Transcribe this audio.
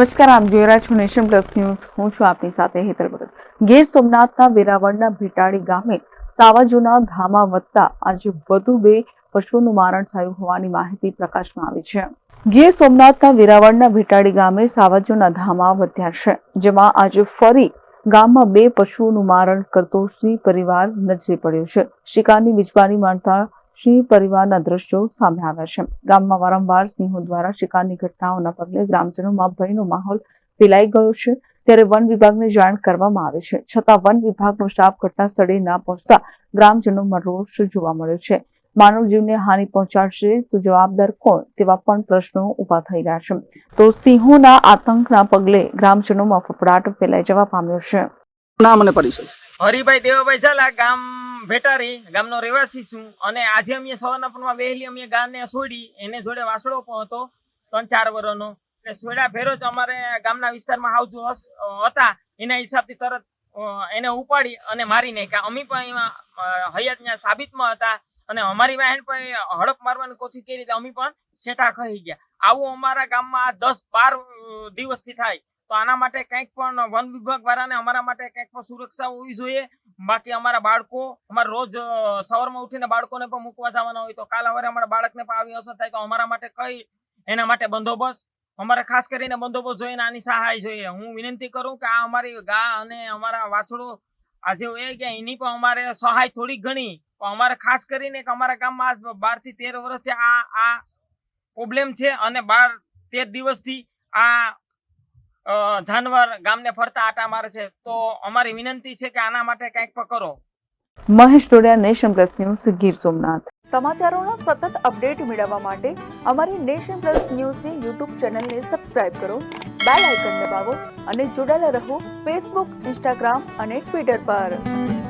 નમસ્કાર, આપ જોઈ રહ્યા છો નેશન પ્લસ ન્યૂઝ. હું છું આપની સાથે હેતર ભગત. ગીર સોમનાથના વેરાવળના ભીટાળી ગામે સાવાજોના ધામા વધતા આજે વધુ બે પશુઓનું મારણ થયું હોવાની માહિતી પ્રકાશમાં આવી છે. ગીર સોમનાથના વેરાવળના ભીટાળી ગામે સાવાજોના ધામા વધ્યા છે, જેમાં આજે ફરી ગામમાં બે પશુઓનું મારણ કરતો સિંહ પરિવાર નજરે પડ્યો છે. શિકારની મિજબાની માણતા સિંહ પરિવારના દ્રશ્યો સામે આવ્યા છે. ગામમાં વારંવાર સિંહો દ્વારા શિકારની ઘટનાઓના પગલે ગ્રામજનોમાં ભયનો માહોલ ફેલાઈ ગયો છે. ત્યારે વન વિભાગને જાણ કરવામાં આવી છે. છતાં વન વિભાગનો સ્ટાફ ઘટના સ્થળે ના પહોંચતા ગ્રામજનોમાં રોષ જોવા મળ્યો છે. માનવ જીવને હાનિ પહોંચાડશે તો જવાબદાર કોણ? તેવા પણ પ્રશ્નો ઊભા થઈ રહ્યા છે. તો સિંહોના આતંકના પગલે ગ્રામજનોમાં ફફડાટ ફેલાઈ જવા પામ્યો છે. નામ અને પરિચય? હરિભાઈ દેવાભાઈ ઝાલા ગામ ભેટારી ગામનો રહેવાસી છું અને આજે અમે સવારના પરમાં વહેલી અમે ગાને છોડી એને જોડે વાસડો પણ હતો, ત્રણ ચાર વર્ષનો એટલે છોડ્યા ફેરો જ અમારે ગામના વિસ્તારમાં આવજો હતા, એના હિસાબથી તરત એને ઉપાડી અને મારી નાખ્યા. અમે પણ એમાં હયાતના સાબિતમાં હતા અને અમારી વાહન પણ હડપ મારવાની કોશિશ કરી તો અમે પણ સેટા ખાઈ ગયા. આવું અમારા ગામમાં દસ બાર દિવસથી થાય. તો આના માટે કંઈક પણ વન વિભાગ વાળાને અમારા માટે કંઈક પણ સુરક્ષા હોવી જોઈએ. બાકી અમારા બાળકો, અમારે રોજ સવારમાં ઉઠીને બાળકોને પણ મૂકવા જવાના હોય તો કાલ સવારે અમારા બાળકને પણ આવી અસર થાય તો અમારા માટે કઈ, એના માટે બંદોબસ્ત? અમારે ખાસ કરીને બંદોબસ્ત જોઈને આની સહાય જોઈએ. હું વિનંતી કરું કે આ અમારી ગા અને અમારા વાછડો આજે એ ગયા એની પણ અમારે સહાય થોડી ઘણી. અમારે ખાસ કરીને કે અમારા ગામમાં બારથી તેર વર્ષથી આ આ પ્રોબ્લેમ છે અને બાર, તેર દિવસથી આ જાનવર ગામને ફરતા આટા મારે છે. તો અમારી વિનંતી છે કે આના માટે કંઈક કરો Mahesh Dodiya Nation Plus News Gir Somnath. સમાચારોના સતત અપડેટ મેળવવા માટે અમારી નેશન પ્લસ ન્યૂઝની યુટ્યુબ ચેનલને સબસ્ક્રાઇબ કરો બેલ આઇકન દબાવો અને જોડાયેલા રહો ફેસબુક ઇન્સ્ટાગ્રામ અને ટ્વિટર પર.